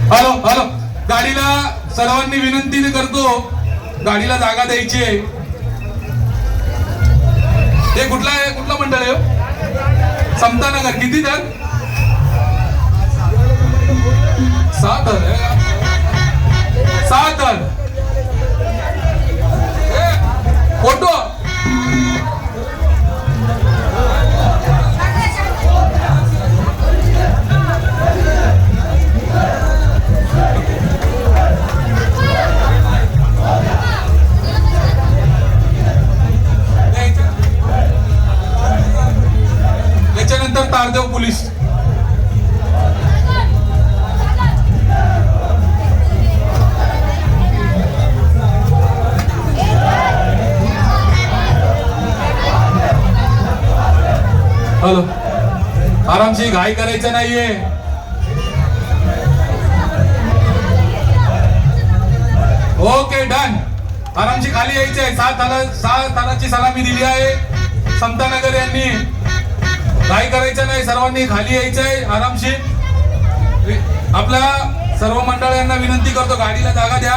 Hello hello. गाडीला सर्वांनी विनंती करतो. गाडीला जागा द्यायची आहे. हे कुठला आहे? कुठला मंडळ आहे हो? समतानगर. किती जण सात जण सात जण तारदेव पोलीस. हॅलो. आरामशी घाई करायचं नाहीये. Okay done. आरामशी खाली यायचे आहे सात ताला सहा तालाची सलामी दिली आहे. समतानगर यांनी. काही करायचं नाही सर्वांनी खाली यायचं आहे आरामशी आपल्या सर्व मंडळांना विनंती करतो गाडीला जागा द्या.